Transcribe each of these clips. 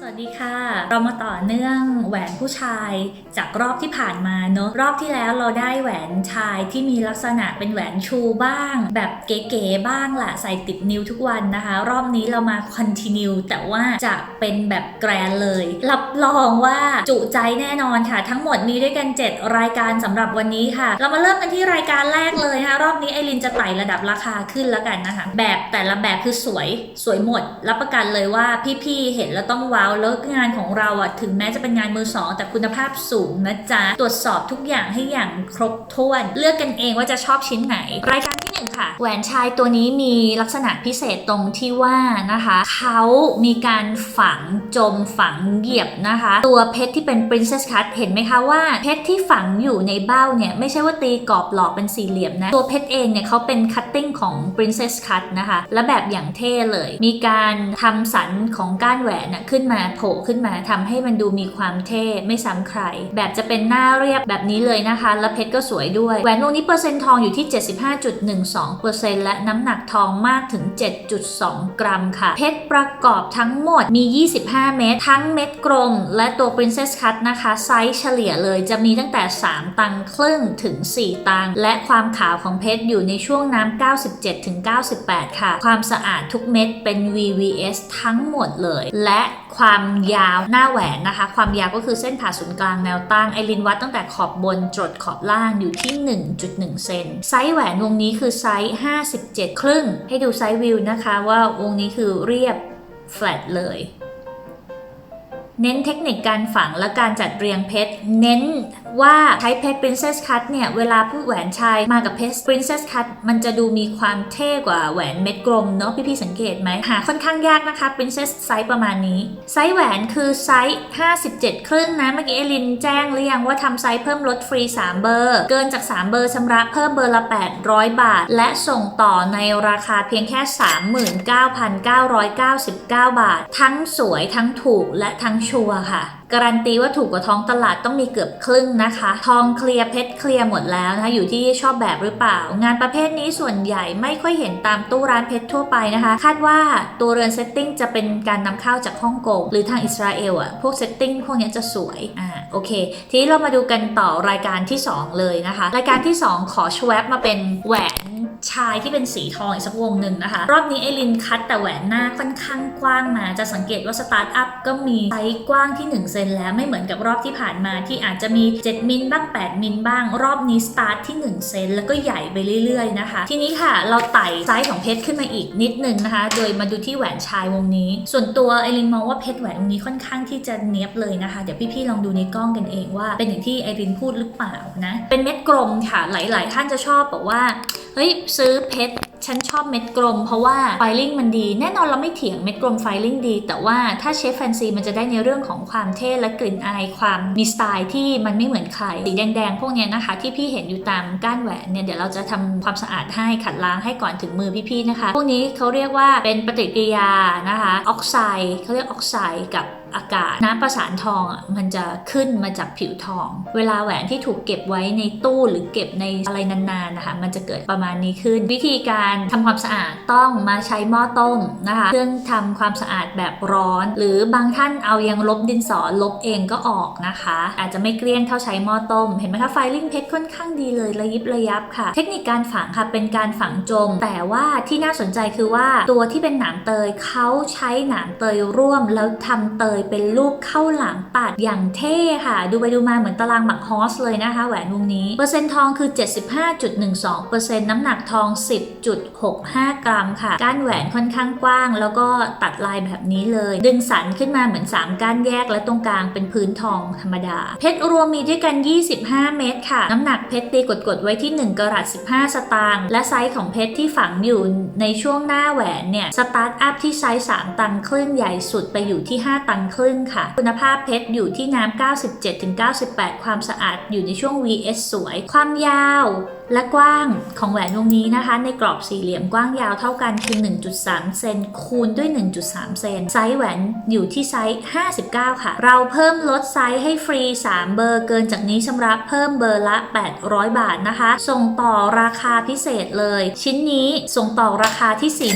สวัสดีค่ะ เรามาต่อเนื่องแหวนผู้ชายจากรอบที่ผ่านมาเนอะรอบที่แล้วเราได้แหวนชายที่มีลักษณะเป็นแหวนชูบ้าง แบบเก๋ๆบ้างล่ะใส่ติดนิ้วทุกวันนะคะ รอบนี้เรามาคอนติเนียแต่ว่าจะเป็นแบบแกรนเลย รับรองว่าจุใจแน่นอนค่ะ ทั้งหมดมีด้วยกัน 7 รายการสำหรับวันนี้ค่ะ เรามาเริ่มกันที่รายการแรกเลยนะคะรอบนี้ไอรินจะไต่ระดับราคาขึ้นแล้วกันนะคะ แบบแต่ละแบบคือสวยสวยหมด รับประกันเลยว่าพี่ๆเห็นแล้วต้องว้าวแล้วงานของเราอะถึงแม้จะเป็นงานมือสองแต่คุณภาพสูงนะจ๊ะ ตรวจสอบทุกอย่างให้อย่างครบถ้วน เลือกกันเองว่าจะชอบชิ้นไหน รายการที่ ค่ะ แหวนชายตัวนี้มีลักษณะพิเศษตรงที่ว่านะคะเขามีการฝังจมฝังเหยียบนะคะ ตัวเพชรที่เป็น princess cut เห็นไหมคะว่าเพชรที่ฝังอยู่ในเบ้าเนี่ย ไม่ใช่ว่าตีกรอบหลอกเป็นสี่เหลี่ยมนะ ตัวเพชรเองเนี่ยเขาเป็น cutting ของ princess cut นะคะ และแบบอย่างเท่เลย มีการทำสันของก้านแหวนน่ะขึ้นมาโผล่ขึ้นมาทำให้มันดูมีความเท่ไม่ซ้ำใคร แบบจะเป็นหน้าเรียบแบบนี้เลยนะคะ และเพชรก็สวยด้วยแหวนวงนี้เปอร์เซ็นต์ทองอยู่ที่1.2%และน้ำหนักทองมากถึง 7.2 กรัมค่ะ เพชรประกอบทั้งหมดมี 25 เม็ดทั้งเม็ดกลมและตัว Princess Cut นะคะ ไซส์เฉลี่ยเลยจะมีตั้งแต่ 3 ตังครึ่งถึง 4 ตัง และความขาวของเพชรอยู่ในช่วงน้ำ 97-98 ค่ะ ความสะอาดทุกเม็ดเป็น VVS ทั้งหมดเลย และ ความยาวหน้าแหวนนะคะ ความยาวก็คือเส้นผ่าศูนย์กลางแนวตั้งไอรินวัดตั้งแต่ขอบบนจดขอบล่างอยู่ที่ 1.1 เซนไซส์แหวนวงนี้คือไซส์ 57 ครึ่ง ให้ดูไซส์วิวนะคะว่าวงนี้คือเรียบแฟลตเลย เน้นเทคนิคการฝังและการจัดเรียงเพชร เน้น ว่าใช้เพชร Princess Cut เนี่ย เวลาผู้แหวนชายมากับเพชร Princess Cut มันจะดูมีความเท่กว่าแหวนเม็ดกลมเนาะพี่ๆสังเกตไหมหาค่อนข้างยากนะคะ Princess ไซส์ประมาณนี้ ไซส์แหวนคือไซส์ 57 ครึ่งนะ เมื่อกี้เอลินแจ้งหรือยังว่าทำไซส์เพิ่มลดฟรี 3 เบอร์ เกินจาก 3 เบอร์ชำระเพิ่มเบอร์ละ 800 บาท และส่งต่อในราคาเพียงแค่ 39,999 บาท ทั้งสวยทั้งถูกและทั้งชัวร์ค่ะ การันตีว่าถูกกว่าท้องตลาดต้องมีเกือบครึ่งนะคะ ทองเคลียร์เพชรเคลียร์หมดแล้วนะคะอยู่ที่ชอบแบบหรือเปล่า งานประเภทนี้ส่วนใหญ่ไม่ค่อยเห็นตามตู้ร้านเพชรทั่วไปนะคะ คาดว่าตัวเรือนเซตติ้งจะเป็นการนำเข้าจากฮ่องกงหรือทางอิสราเอลอะพวกเซตติ้งพวกนี้จะสวยอ่าโอเค ทีนี้เรามาดูกันต่อรายการที่ 2 เลยนะคะ รายการที่ 2 ขอชวบมาเป็นแหวน ชายที่เป็นสีทองอีกสักวงหนึ่งนะคะ รอบนี้ไอรินคัดแต่แหวนหน้าค่อนข้างกว้างมา จะสังเกตว่าสตาร์ทอัพก็มีไซส์กว้างที่1เซนแล้วไม่เหมือนกับรอบที่ผ่านมาที่อาจจะมี 7 มิลบ้าง 8 มิลบ้าง รอบนี้สตาร์ทที่1เซนแล้วก็ใหญ่ไปเรื่อยๆนะคะ ทีนี้ค่ะเราไต่ไซส์ของเพชรขึ้นมาอีกนิดนึงนะคะ โดยมาดูที่แหวนชายวงนี้ ส่วนตัวไอรินมองว่าเพชรแหวนวงนี้ค่อนข้างที่จะเนี้ยบเลยนะคะ เดี๋ยวพี่ๆลองดูในกล้องกันเองว่า เป็นอย่างที่ไอรินพูดหรือเปล่านะ เป็นเม็ดกลมค่ะ หลายๆ ท่านจะชอบบอกว่า เฮ้ยซื้อเพชรฉันชอบเม็ดกลมเพราะว่าไฟลิ่งมันดี แน่นอนเราไม่เถียงเม็ดกลมไฟลิ่งดี แต่ว่าถ้าเชฟแฟนซีมันจะได้ในเรื่องของความเท่และกลิ่นอายความมีสไตล์ที่มันไม่เหมือนใครสีแดงๆพวกเนี้ยนะคะ ที่พี่เห็นอยู่ตามก้านแหวนเนี่ยเดี๋ยวเราจะทำความสะอาดให้ขัดล้างให้ก่อนถึงมือพี่ๆนะคะ พวกนี้เขาเรียกว่าเป็นปฏิกิริยานะคะ ออกไซด์เขาเรียกออกไซด์กับ อากาศ น้ำประสานทองอะมันจะขึ้นมาจากผิวทอง เวลาแหวนที่ถูกเก็บไว้ในตู้หรือเก็บในอะไรนานๆนะคะ มันจะเกิดประมาณนี้ขึ้น วิธีการทำความสะอาดต้องมาใช้หม้อต้มนะคะเครื่องทำความสะอาดแบบร้อน หรือบางท่านเอายังลบดินสอลบเองก็ออกนะคะ อาจจะไม่เกลี้ยงเท่าใช้หม้อต้ม เห็นไหมคะไฟลิ่งเพชรค่อนข้างดีเลยระยิบระยับค่ะ เทคนิคการฝังค่ะเป็นการฝังจม แต่ว่าที่น่าสนใจคือว่าตัวที่เป็นหนามเตยเขาใช้หนามเตยร่วมแล้วทำเตยเป็นรูปข้าหลามปัดอย่างเท่ค่ะ ดูไปดูมาเหมือนตารางหมักฮอสเลยนะคะแหวนวงนี้ เปอร์เซ็นต์ทองคือ 75.12%น้ำหนักทอง 10.65 กรัมค่ะก้านแหวนค่อนข้างกว้าง แล้วก็ตัดลายแบบนี้เลย ดึงสันขึ้นมาเหมือน 3 ก้านแยกและตรงกลางเป็นพื้นทองธรรมดา เพชรรวมมีด้วยกัน 25 เม็ดค่ะ น้ำหนักเพชรตีกดๆไว้ที่ 1กรัต15 สตางค์และไซส์ของเพชรที่ฝังอยู่ในช่วงหน้าแหวนเนี่ยสตาร์ทอัพที่ไซส์3ตังครึ่งใหญ่สุดไปอยู่ที่ 5 ตังครึ่งค่ะ คุณภาพเพชรอยู่ที่น้ำ97-98 ความสะอาดอยู่ในช่วง VS สวย ความยาวและกว้างของแหวนวงนี้นะคะ ในกรอบสี่เหลี่ยมกว้างยาวเท่ากันคือ 1.3 เซนคูณด้วย 1.3 เซนไซส์แหวนอยู่ที่ไซส์ 59 ค่ะ เราเพิ่มลดไซส์ให้ฟรี 3 เบอร์เกินจากนี้ชำระเพิ่มเบอร์ละ 800 บาทนะคะ ส่งต่อราคาพิเศษเลย ชิ้นนี้ส่งต่อราคาที่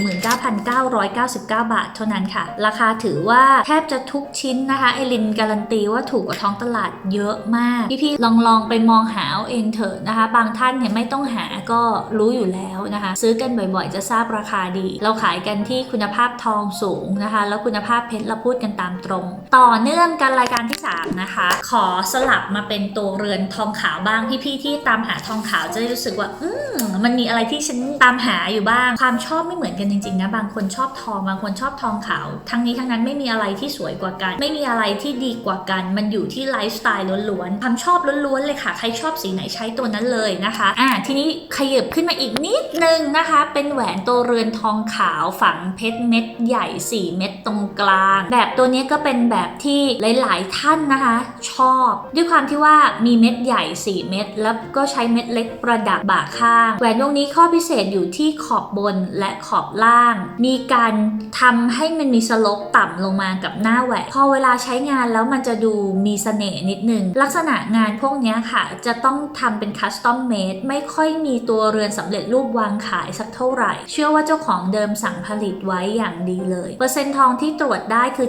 49,999 บาท เท่านั้นค่ะ ราคาถือว่าแทบจะทุกชิ้นนะคะไอรินการันตีว่าถูกกว่าท้องตลาดเยอะมากพี่ๆลองลองๆไปมองหาเอาเองเถอะนะคะ บางท่านเนี่ยไม่ต้องหาก็รู้อยู่แล้วนะคะ ซื้อกันบ่อยๆ จะทราบราคาดี เราขายกันที่คุณภาพทองสูงนะคะ แล้วคุณภาพเพชรเราพูดกันตามตรง ต่อเนื่องกันรายการที่ 3 นะคะ ขอสลับมาเป็นตัวเรือนทองขาวบ้างพี่ๆที่ตามหาทองขาวจะได้รู้สึกว่า อืมมันมีอะไรที่ฉันตามหาอยู่บ้าง ความชอบไม่เหมือนกันจริงๆนะบางคนชอบทองบางคนชอบทองขาว ทั้งนี้ทั้งนั้นไม่มีอะไรที่สวยกว่ากัน ไม่มีอะไรที่ดีกว่ากัน มันอยู่ที่ไลฟ์สไตล์ล้วนๆความชอบล้วนๆเลยค่ะ ใครชอบสีไหนใช้ตัวนั้นเลยนะคะอ่าทีนี้ขยับขึ้นมาอีกนิดนึงนะคะ เป็นแหวนตัวเรือนทองขาวฝังเพชรเม็ดใหญ่ 4 เม็ดตรงกลาง แบบตัวนี้ก็เป็นแบบที่หลายๆท่านนะคะ ชอบ ด้วยความที่ว่ามีเม็ดใหญ่ 4 เม็ดแล้วก็ใช้เม็ดเล็กประดับบ่าข้าง แหวนวงนี้ข้อพิเศษอยู่ที่ขอบบนและขอบล่าง มีการทำให้มันมีสลปต่ำลงมากับหน้าแหวนพอเวลาใช้งานแล้วมันจะดูมีเสน่ห์นิดนึงลักษณะงานพวกนี้ค่ะ จะต้องทำเป็นคัสตอมเมดไม่ไม่ค่อยมีตัวเรือนสำเร็จรูปวางขายสักเท่าไหร่ เชื่อว่าเจ้าของเดิมสั่งผลิตไว้อย่างดีเลย เปอร์เซ็นต์ทองที่ตรวจได้คือ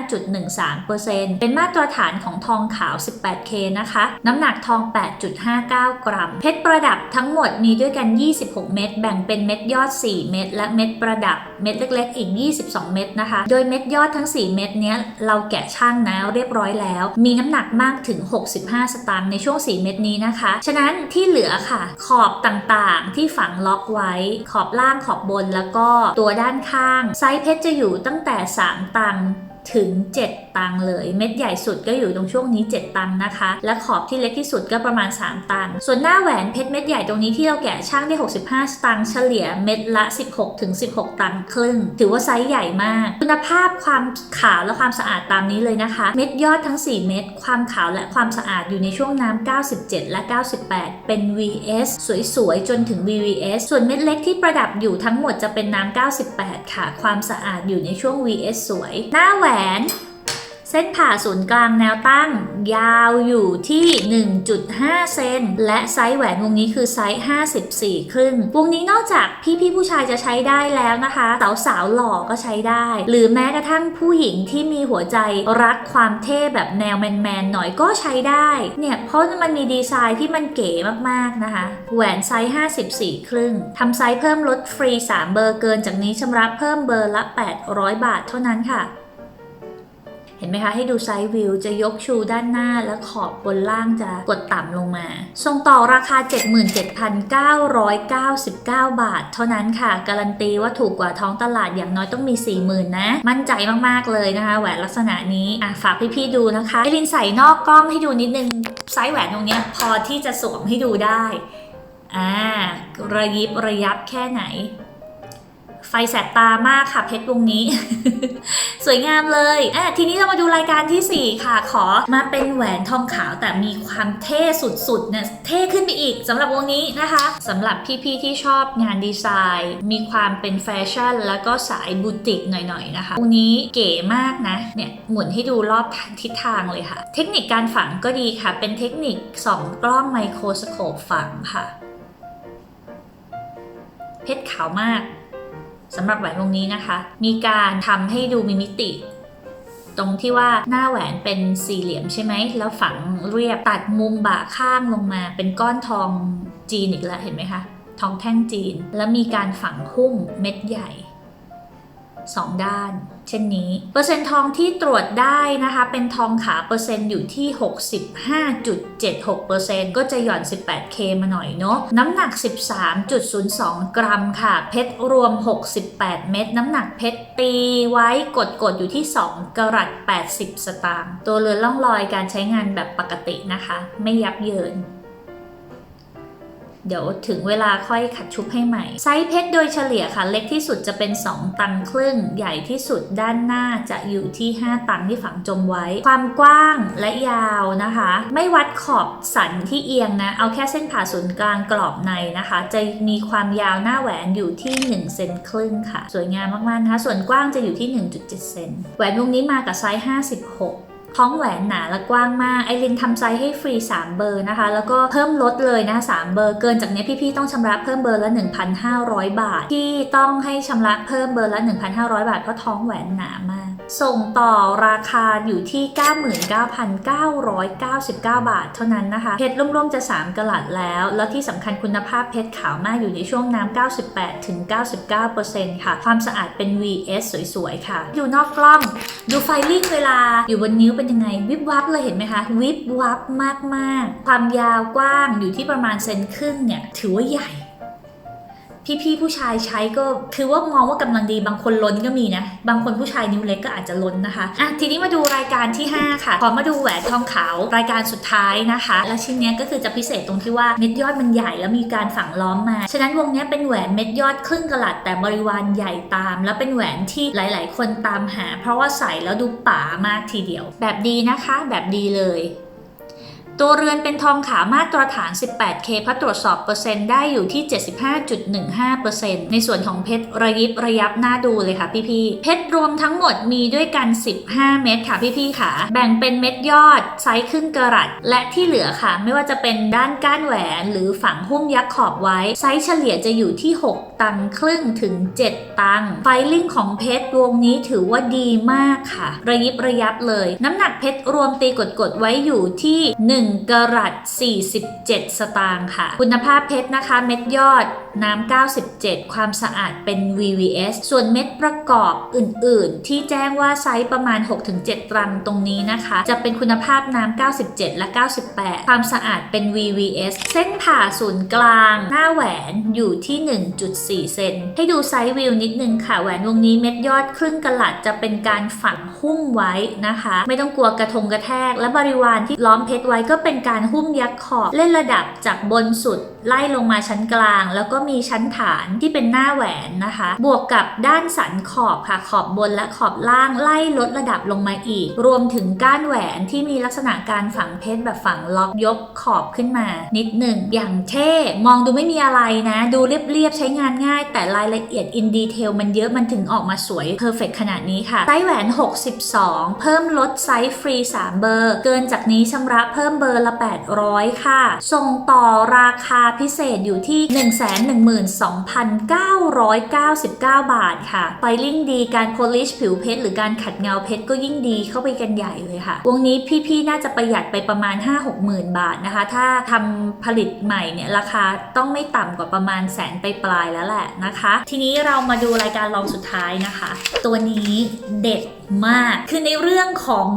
75.13%เป็นมาตรฐานของทองขาว 18K นะคะ น้ำหนักทอง 8.59 กรัม เพชรประดับทั้งหมดมีด้วยกัน 26 เม็ด แบ่งเป็นเม็ดยอด 4 เม็ด และเม็ดประดับ เม็ดเล็ก ๆ อีก 22 เม็ดนะคะ โดยเม็ดยอดทั้ง 4 เม็ดเนี้ยเราแกะช่างนะเรียบร้อยแล้ว มีน้ำหนักมากถึง 65 สตางค์ในช่วง 4 เม็ดนี้นะคะ ฉะนั้นที่เหลือค่ะขอบต่างๆ ที่ฝังล็อกไว้ ขอบล่างขอบบนแล้วก็ตัวด้านข้าง ไซส์เพชรจะอยู่ตั้งแต่ 3 ตัง ถึง 7 ตังเลย เม็ดใหญ่สุดก็อยู่ตรงช่วงนี้ 7 ตังนะคะ และขอบที่เล็กที่สุดก็ประมาณ 3 ตังส่วนหน้าแหวนเพชรเม็ดใหญ่ตรงนี้ที่เราแกะช่างได้ 65 สตางเฉลี่ยเม็ดละ 16ถึง16 ตังค์ครึ่ง ถือว่าไซส์ใหญ่มาก คุณภาพความขาวและความสะอาดตามนี้เลยนะคะ เม็ดยอดทั้ง 4 เม็ดความขาวและความสะอาดอยู่ในช่วงน้ำ97 และ 98 เป็น VS สวยๆจนถึง VVS ส่วนเม็ดเล็กที่ประดับอยู่ทั้งหมดจะเป็นน้ำ98 ค่ะ ความสะอาดอยู่ในช่วง VS สวย หน้าแหวนเส้นผ่าศูนย์กลางแนวตั้ง ยาวอยู่ที่ 1.5 เซนและไซส์แหวนวงนี้คือไซส์ 54 ครึ่ง วงนี้นอกจากพี่ๆผู้ชายจะใช้ได้แล้วนะคะ สาวๆหล่อก็ใช้ได้ หรือแม้กระทั่งผู้หญิงที่มีหัวใจรักความเท่แบบแนวแมนๆหน่อยก็ใช้ได้ เนี่ยเพราะมันมีดีไซน์ที่มันเก๋มากๆนะคะ แหวนไซส์ 54 ครึ่งทำไซส์เพิ่มลดฟรี 3 เบอร์เกินจากนี้ชำระเพิ่มเบอร์ละ 800 บาทเท่านั้นค่ะ เห็นไหมคะให้ดูไซด์วิวจะยกชูด้านหน้าและขอบบนล่างจะกดต่ำลงมา ส่งต่อราคา 77,999 บาท เท่านั้นค่ะ การันตีว่าถูกกว่าท้องตลาดอย่างน้อยต้องมี 40,000 นะ มั่นใจมากๆเลยนะคะ แหวนลักษณะนี้อะฝากพี่ๆดูนะคะไอรินใส่นอกกล้องให้ดูนิดนึงไซส์แหวนตรงนี้พอที่จะสวมให้ดูได้อ่าระยิบระยับแค่ไหน ไฟแสบตามากค่ะเพชรวงนี้ สวยงามเลยอะทีนี้เรามาดูรายการทีสี่ 4 ค่ะ ขอมาเป็นแหวนทองขาวแต่มีความเท่สุดๆเนี่ยเท่ขึ้นไปอีกสำหรับวงนี้นะคะสำหรับพี่ๆที่ชอบงานดีไซน์ มีความเป็นแฟชั่น แล้วก็สายบูติกหน่อยๆนะคะวงนี้เก๋มากนะเนี่ยหมุนให้ดูรอบทิศทางเลยค่ะ เทคนิคการฝังก็ดีค่ะ เป็นเทคนิคสองกล้องไมโครสโคปฝังค่ะ เพชรขาวมาก สำหรับแหวนวงนี้นะคะ มีการทำให้ดูมีมิติ ตรงที่ว่าหน้าแหวนเป็นสี่เหลี่ยมใช่ไหม แล้วฝังเรียบตัดมุมบ่าข้างลงมา เป็นก้อนทองจีนอีกแล้วเห็นไหมคะ ทองแท่งจีน แล้วมีการฝังหุ้มเม็ดใหญ่สองด้าน เช่นนี้ เปอร์เซ็นต์ทองที่ตรวจได้นะคะ เป็นทองขาเปอร์เซ็นต์อยู่ที่ 65.76%ก็จะหย่อน 18K มาหน่อยเนาะ น้ำหนัก 13.02 กรัมค่ะ เพชรรวม 68 เม็ด น้ำหนักเพชรตีไว้กดกดอยู่ที่ 2 กรัต80 สตางค์ ตัวเรือนล่องรอยการใช้งานแบบปกตินะคะ ไม่ยับเยิน เดี๋ยวถึงเวลาค่อยขัดชุบให้ใหม่ ไซส์เพชรโดยเฉลี่ยค่ะ เล็กที่สุดจะเป็น 2 ตังครึ่ง ใหญ่ที่สุดด้านหน้าจะอยู่ที่ 5 ตังที่ฝังจมไว้ ความกว้างและยาวนะคะ ไม่วัดขอบสันที่เอียงนะ เอาแค่เส้นผ่าศูนย์กลางกรอบในนะคะ จะมีความยาวหน้าแหวนอยู่ที่ 1 เซนครึ่งค่ะ สวยงามมากๆนะคะ ส่วนกว้างจะอยู่ที่ 1.7 เซน แหวนวงนี้มากับไซส์ 56 ท้องแหวนหนาและกว้างมาก ไอรินทำไซส์ให้ฟรี 3 เบอร์นะคะ แล้วก็เพิ่มลดเลยนะคะ3เบอร์เกินจากนี้พี่ๆต้องชำระเพิ่มเบอร์ละ 1,500 บาท ที่ต้องให้ชำระเพิ่มเบอร์ละ 1,500 บาทเพราะท้องแหวนหนามาก ส่งต่อราคาอยู่ที่ 99,999 บาท เท่านั้นนะคะ เพชรร่วมๆจะ 3กะลัดแล้ว แล้วที่สำคัญคุณภาพเพชรขาวมากอยู่ในช่วงน้ำ98ถึง99%ค่ะ ความสะอาดเป็น VS สวยๆค่ะ อยู่นอกกล้อง ดูไฟลิ่งเวลาอยู่บนนิ้วเป็นยังไง วิบวับเลยเห็นไหมคะ วิบวับมากๆ ความยาวกว้างอยู่ที่ประมาณเซนครึ่งเนี่ยถือว่าใหญ่ พี่ๆผู้ชายใช้ก็คือว่ามองว่ากำลังดีบางคนล้นก็มีนะ บางคนผู้ชายนิ้วเล็กก็อาจจะล้นนะคะอะทีนี้มาดูรายการที่ 5 ค่ะ ขอมาดูแหวนทองขาวรายการสุดท้ายนะคะ และชิ้นนี้ก็คือจะพิเศษตรงที่ว่าเม็ดยอดมันใหญ่แล้วมีการฝังล้อมมา ฉะนั้นวงนี้เป็นแหวนเม็ดยอดครึ่งกะลัดแต่บริวารใหญ่ตาม แล้วเป็นแหวนที่หลาย ๆ คนตามหา เพราะว่าใส่แล้วดูป๋ามากทีเดียว แบบดีนะคะ แบบดีเลย ตัวเรือนเป็นทองขามาตรฐาน 18K พัดตรวจสอบเปอร์เซ็นต์ได้อยู่ที่ 75.15%ในส่วนของเพชรระยิบระยับหน้าดูเลยค่ะพี่ๆ เพชรรวมทั้งหมดมีด้วยกัน 15 เม็ดค่ะพี่ๆค่ะ แบ่งเป็นเม็ดยอดไซส์ครึ่งกะรัตและที่เหลือค่ะ ไม่ว่าจะเป็นด้านก้านแหวนหรือฝังหุ้มยักษ์ขอบไว้ ไซส์เฉลี่ยจะอยู่ที่ 6 ตังครึ่งถึง 7 ตัง ไฟลิ่งของเพชรวงนี้ถือว่าดีมากค่ะ ระยิบระยับเลย น้ำหนักเพชรรวมตีกดๆไว้อยู่ที่ 1กะรัต47 สตางค์ค่ะ คุณภาพเพชรนะคะ เม็ดยอดน้ำ 97 ความสะอาดเป็น VVS ส่วนเม็ดประกอบอื่น ๆ ที่แจ้งว่าไซส์ประมาณ 6-7 ตรังตรงนี้นะคะ จะเป็นคุณภาพน้ำ 97 และ 98 ความสะอาดเป็น VVS เส้นผ่าศูนย์กลาง หน้าแหวนอยู่ที่ 1.4 เซน ให้ดูไซส์วิวนิดนึงค่ะ แหวนวงนี้เม็ดยอดครึ่งกะลัดจะเป็นการฝังหุ้มไว้นะคะ ไม่ต้องกลัวกระทงกระแทก และบริวารที่ล้อมเพชรไว้ก็็เป็นการหุ้มยักษ์ขอบเล่นระดับจากบนสุดไล่ลงมาชั้นกลาง แล้วก็มีชั้นฐานที่เป็นหน้าแหวนนะคะ บวกกับด้านสันขอบค่ะขอบบนและขอบล่างไล่ลดระดับลงมาอีก รวมถึงก้านแหวนที่มีลักษณะการฝังเพชรแบบฝังล็อกยกขอบขึ้นมา นิดหนึ่งอย่างเท่มองดูไม่มีอะไรนะ ดูเรียบๆใช้งานง่าย แต่รายละเอียดอินดีเทลมันเยอะมันถึงออกมาสวยเพอร์เฟกขนาดนี้ค่ะไซส์แหวน 62 เพิ่มลดไซส์ฟรี 3 เบอร์ เกินจากนี้ชำระเพิ่มเบอร์ละ 800 ค่ะ ส่งต่อราคาพิเศษอยู่ที่ 112,999 บาทค่ะไฟลิ่งดีการโพลิชผิวเพชรหรือการขัดเงาเพชรก็ยิ่งดีเข้าไปกันใหญ่เลยค่ะ วงนี้พี่ๆน่าจะประหยัดไปประมาณ 5-6หมื่นบาทนะคะ ถ้าทำผลิตใหม่เนี่ยราคาต้องไม่ต่ำกว่าประมาณแสนไปปลายแล้วแหละนะคะ ทีนี้เรามาดูรายการรองสุดท้ายนะคะ ตัวนี้เด็ด มาก คือในเรื่องของ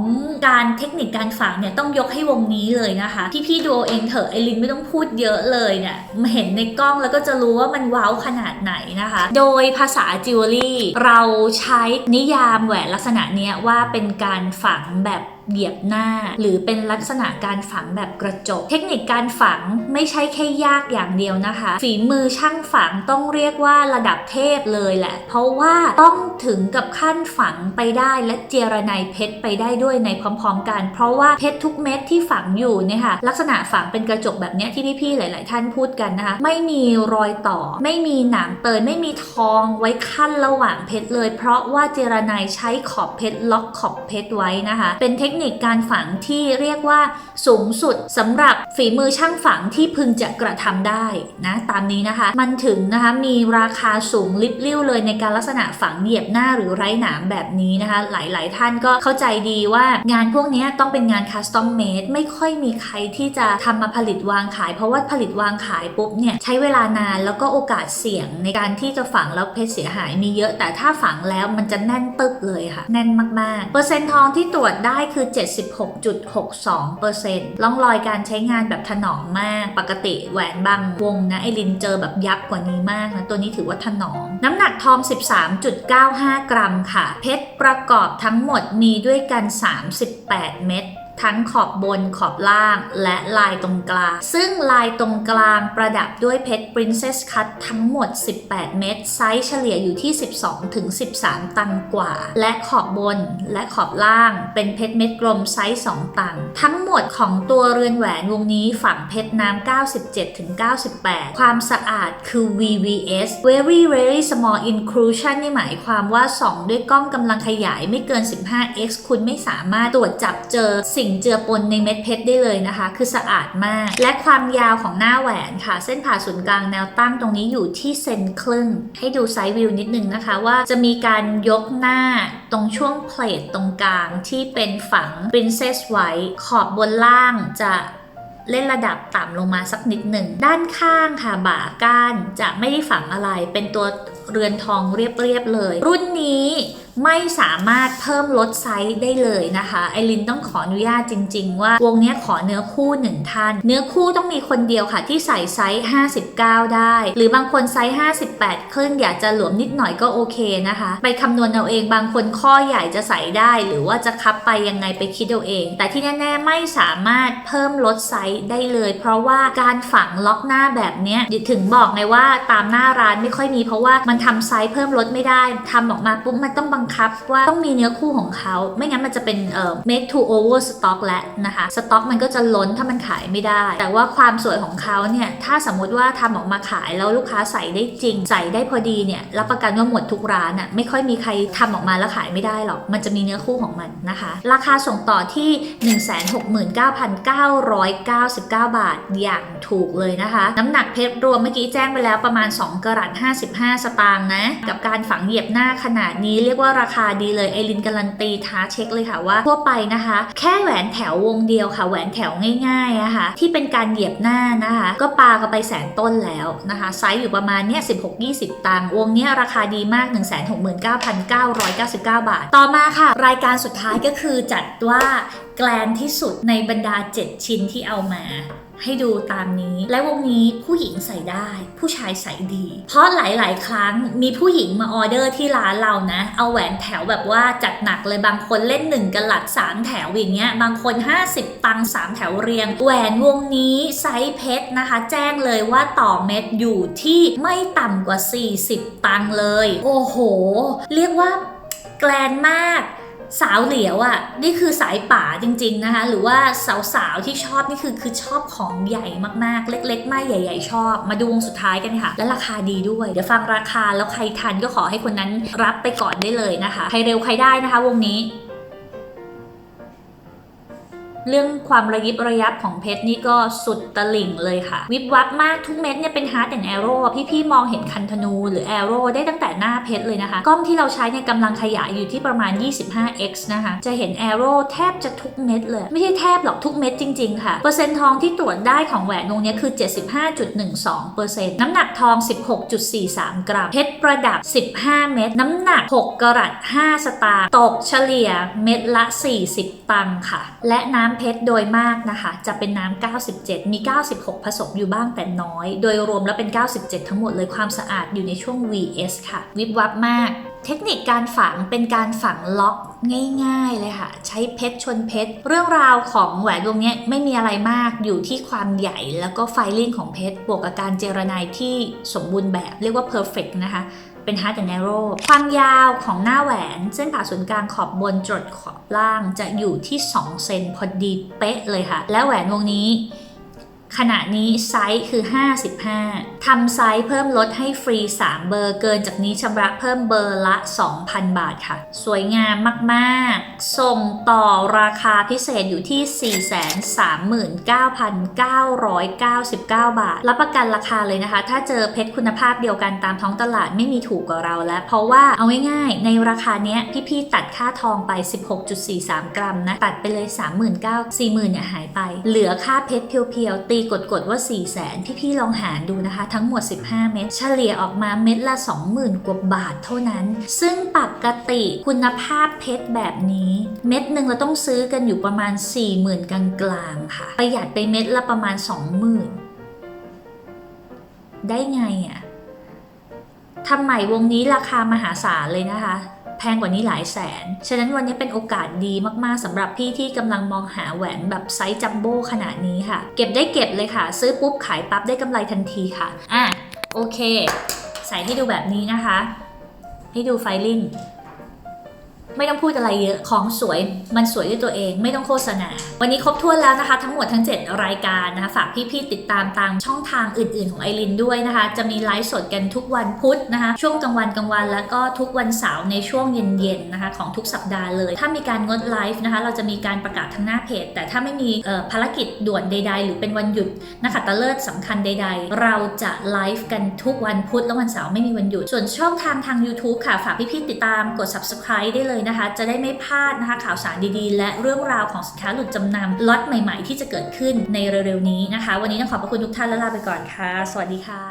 การเทคนิคการฝังเนี่ยต้องยกให้วงนี้เลยนะคะ พี่ๆดูเอาเองเถอะไอรินไม่ต้องพูดเยอะเลยเนี่ยมาเห็นในกล้องแล้วก็จะรู้ว่ามันว้าวขนาดไหนนะคะ โดยภาษาจิวเวลรี่เราใช้นิยามแหวนลักษณะเนี้ยว่าเป็นการฝังแบบ เหยียบหน้า หรือเป็นลักษณะการฝังแบบกระจก เทคนิคการฝังไม่ใช่แค่ยากอย่างเดียวนะคะ ฝีมือช่างฝังต้องเรียกว่าระดับเทพเลยแหละ เพราะว่าต้องถึงกับขั้นฝังไปได้และเจรไนเพชรไปได้ด้วยในพร้อมๆกัน เพราะว่าเพชรทุกเม็ดที่ฝังอยู่เนี่ยค่ะลักษณะฝังเป็นกระจกแบบเนี้ยที่พี่ๆหลาย ๆ ท่านพูดกันนะคะ ไม่มีรอยต่อ ไม่มีหนามเตยไม่มีทองไว้ขั้นระหว่างเพชรเลย เพราะว่าเจรไนใช้ขอบเพชรล็อกขอบเพชรไว้นะคะ เป็นเทคนิคการฝังที่เรียกว่าสูงสุดสำหรับฝีมือช่างฝังที่พึงจะกระทำได้นะตามนี้นะคะ มันถึงนะคะมีราคาสูงลิบลิ่วเลยในการลักษณะฝังเหยียบหน้าหรือไร้หนามแบบนี้นะคะ หลายๆ ท่านก็เข้าใจดีว่างานพวกนี้ต้องเป็นงานคัสตอมเมดไม่ค่อยมีใครที่จะทำมาผลิตวางขาย เพราะว่าผลิตวางขายปุ๊บเนี่ยใช้เวลานานแล้วก็โอกาสเสี่ยงในการที่จะฝังแล้วเพชรเสียหายมีเยอะ แต่ถ้าฝังแล้วมันจะแน่นตึกเลยค่ะ แน่นมากๆ เปอร์เซ็นต์ทองที่ตรวจได้คือ76.62%ร่องรอยการใช้งานแบบถนอมมาก ปกติแหวนบางวงนะไอรินเจอแบบยับกว่านี้มากนะ ตัวนี้ถือว่าถนอม น้ำหนักทอง 13.95 กรัมค่ะ เพชรประกอบทั้งหมดมีด้วยกัน 38 เม็ด ทั้งขอบบนขอบล่างและลายตรงกลาง ซึ่งลายตรงกลางประดับด้วยเพชร Princess Cut ทั้งหมด 18 เม็ดไซส์เฉลี่ยอยู่ที่ 12ถึง13 ตังกว่า และขอบบนและขอบล่างเป็นเพชรเม็ดกลมไซส์ 2 ตัง ทั้งหมดของตัวเรือนแหวนวงนี้ฝังเพชรน้ำ 97ถึง98 ความสะอาดคือ VVS very very small inclusion นี่หมายความว่าส่องด้วยกล้องกำลังขยายไม่เกิน 15x คุณไม่สามารถตรวจจับเจอสิ่งเจือปนในเม็ดเพชรได้เลยนะคะ คือสะอาดมาก และความยาวของหน้าแหวนค่ะ เส้นผ่าศูนย์กลางแนวตั้งตรงนี้อยู่ที่เซนครึ่ง ให้ดูไซด์วิวนิดนึงนะคะ ว่าจะมีการยกหน้าตรงช่วงเพลทตรงกลางที่เป็นฝัง Princess ไว้ขอบบนล่างจะเล่นระดับต่ำลงมาสักนิดหนึ่ง ด้านข้างค่ะบ่าก้านจะไม่ได้ฝังอะไรเป็นตัว เรือนทองเรียบๆเลย รุ่นนี้ไม่สามารถเพิ่มลดไซส์ได้เลยนะคะไอรินต้องขออนุญาตจริง ๆ ว่าวงนี้ขอเนื้อคู่หนึ่งท่าน เนื้อคู่ต้องมีคนเดียวค่ะที่ใส่ไซส์ 59 ได้ หรือบางคนไซส์ 58 ครึ่งอยากจะหลวมนิดหน่อยก็โอเคนะคะ ไปคำนวณเอาเองบางคนข้อใหญ่จะใส่ได้ หรือว่าจะคับไปยังไงไปคิดเอาเอง แต่ที่แน่ๆไม่สามารถเพิ่มลดไซส์ได้เลย เพราะว่าการฝังล็อกหน้าแบบเนี้ยถึงบอกไงว่าตามหน้าร้านไม่ค่อยมีเพราะว่ามันทำไซส์เพิ่มลดไม่ได้ทำออกมาปุ๊บมันต้องบังคับว่าต้องมีเนื้อคู่ของเขา ไม่งั้นมันจะเป็นเอ่อ make to over stock แล้วนะคะสต็อกมันก็จะล้นถ้ามันขายไม่ได้ แต่ว่าความสวยของเขาเนี่ยถ้าสมมุติว่าทำออกมาขายแล้วลูกค้าใส่ได้จริง ใส่ได้พอดีเนี่ยรับประกันว่าหมดทุกร้านอะ่ะไม่ค่อยมีใครทำออกมาแล้วขายไม่ได้หรอกมันจะมีเนื้อคู่ของมันนะคะ ราคาส่งต่อที่ 169,999 บาทอย่างถูกเลยนะคะ น้ำหนักเพชรรวมเมื่อกี้แจ้งไปแล้วประมาณ 2กรัต55 สตางค์นะ กับการฝังเหยียบหน้าขนาดนี้เรียกว่าราคาดีเลย ไอรินการันตีท้าเช็คเลยค่ะว่าทั่วไปนะคะ แค่แหวนแถววงเดียวค่ะ แหวนแถวง่ายๆนะคะที่เป็นการเหยียบหน้านะคะ ก็ปากันไปแสนต้นแล้วนะคะ ไซส์อยู่ประมาณเนี้ย16-20 ตังค์วงเนี้ยราคาดีมาก 169,999 บาท ต่อมาค่ะ รายการสุดท้ายก็คือจัดว่า แกลนที่สุดในบรรดา 7 ชิ้นที่เอามา ให้ดูตามนี้ และวงนี้ผู้หญิงใส่ได้ ผู้ชายใส่ดี เพราะหลาย ๆ ครั้งมีผู้หญิงมาออเดอร์ที่ร้านเรานะ เอาแหวนแถวแบบว่าจัดหนักเลยบางคนเล่น1กันหลัด3แถวอย่างเงี้ย บางคน 50 ตังค์3แถวเรียง แหวนวงนี้ไซส์เพชรนะคะ แจ้งเลยว่าต่อเม็ดอยู่ที่ไม่ต่ำกว่า 40 ตังค์เลย โอ้โห เรียกว่าแกลนมาก สาวเหลียวอะ่ะนี่คือสายป่าจริง ๆนะคะ หรือว่าสาวๆที่ชอบนี่คือคือชอบของใหญ่มากๆ เล็ก ๆ ไม่ใหญ่ ๆ ชอบ มาดูวงสุดท้ายกันค่ะ และราคาดีด้วย เดี๋ยวฟังราคาแล้วใครทันก็ขอให้คนนั้นรับไปก่อนได้เลยนะคะ ใครเร็วใครได้นะคะ วงนี้ เรื่องความระยิบระยับของเพชรนี่ก็สุดตะลิ่งเลยค่ะ วิบวับมากทุกเม็ดเนี่ยเป็นฮาร์ดแอนแอโร่พี่ๆมองเห็นคันธนูหรือแอโร่ได้ตั้งแต่หน้าเพชรเลยนะคะ กล้องที่เราใช้เนี่ยกำลังขยายอยู่ที่ประมาณ 25x นะคะ จะเห็นแอโร่แทบจะทุกเม็ดเลย ไม่ใช่แทบหรอกทุกเม็ดจริง ๆ ค่ะ เปอร์เซ็นต์ทองที่ตรวจได้ของแหวนวงนี้คือ 75.12%น้ำหนักทอง 16.43 กรัมเพชรประดับ 15 เม็ดน้ำหนัก 6กรัต5สตางค์ตกเฉลี่ยเม็ดละ 40 ตังค์ค่ะ และน้ำำเพชรโดยมากนะคะจะเป็นน้ำ 97 มี 96 ผสมอยู่บ้างแต่น้อย โดยรวมแล้วเป็น 97 ทั้งหมดเลยความสะอาดอยู่ในช่วง VS ค่ะ วิบวับมาก เทคนิคการฝังเป็นการฝังล็อกง่ายๆเลยค่ะ ใช้เพชรชนเพชร เรื่องราวของแหวนวงนี้ไม่มีอะไรมากอยู่ที่ความใหญ่แล้วก็ไฟลิ่งของเพชรบวกกับการเจรไนที่สมบูรณ์แบบเรียกว่า perfect นะคะ เป็น hard and narrow ความยาวของหน้าแหวนเส้นผ่าศูนย์กลางขอบบนจดขอบล่างจะอยู่ที่ 2 เซนพอดีเป๊ะเลยค่ะ และแหวนวงนี้ ขณะนี้ไซส์คือ 55 ทำไซส์เพิ่มลดให้ฟรี 3 เบอร์เกินจากนี้ชำระเพิ่มเบอร์ละ 2,000 บาทค่ะ สวยงามมากๆ ส่งต่อราคาพิเศษอยู่ที่ 439,999 บาท รับประกันราคาเลยนะคะ ถ้าเจอเพชรคุณภาพเดียวกันตามท้องตลาดไม่มีถูกกว่าเราแล้ว เพราะว่าเอาง่ายๆ ในราคาเนี้ยพี่ๆตัดค่าทองไป 16.43 กรัมนะ ตัดไปเลย 39,000 40,000เนี่ยหายไป เหลือค่าเพชรเพียวๆตีกดๆว่า 4 0 0แสนพี่ลองหารดูนะคะ ทั้งหมด 15 เม็ดเฉลี่ยออกมาเม็ดละ 20,000 กว่าบาทเท่านั้น ซึ่งปกติคุณภาพเพชรแบบนี้ เม็ดหนึ่งเราต้องซื้อกันอยู่ประมาณ 40,000 กลางๆค่ะ ประหยัดไปเม็ดละประมาณ 20,000 ได้ไงอะ่ะทำไมวงนี้ราคามหาศาลเลยนะคะ แพงกว่านี้หลายแสน ฉะนั้นวันนี้เป็นโอกาสดีมากๆสำหรับพี่ที่กำลังมองหาแหวนแบบไซส์จัมโบ้ขนาดนี้ค่ะ เก็บได้เก็บเลยค่ะ ซื้อปุ๊บขายปั๊บได้กำไรทันทีค่ะ อะ โอเค ใส่ให้ดูแบบนี้นะคะ ให้ดูไฟลิ่ง ไม่ต้องพูดอะไรเยอะ ของสวยมันสวยด้วยตัวเอง ไม่ต้องโฆษณา วันนี้ครบถ้วนแล้วนะคะ ทั้งหมดทั้ง 7 รายการนะคะ ฝากพี่ๆติดตามตามช่องทางอื่นๆของไอรินด้วยนะคะ จะมีไลฟ์สดกันทุกวันพุธนะคะ ช่วงกลางวันกลางวัน แล้วก็ทุกวันเสาร์ในช่วงเย็นๆนะคะของทุกสัปดาห์เลย ถ้ามีการงดไลฟ์นะคะ เราจะมีการประกาศทางหน้าเพจ แต่ถ้าไม่มีภารกิจด่วนใด ๆ หรือเป็นวันหยุดนะคะตะเลิศสำคัญใด ๆ เราจะไลฟ์กันทุกวันพุธและวันเสาร์ไม่มีวันหยุด ส่วนช่องทางทาง YouTube ค่ะ ฝากพี่ๆติดตามกด subscribe ได้เลยนะคะ จะได้ไม่พลาดนะคะข่าวสารดีๆ และเรื่องราวของสินค้าหลุดจำนำล็อตใหม่ ๆ ที่จะเกิดขึ้นในเร็วๆนี้นะคะ วันนี้ต้องขอบพระคุณทุกท่านและลาไปก่อนค่ะ สวัสดีค่ะ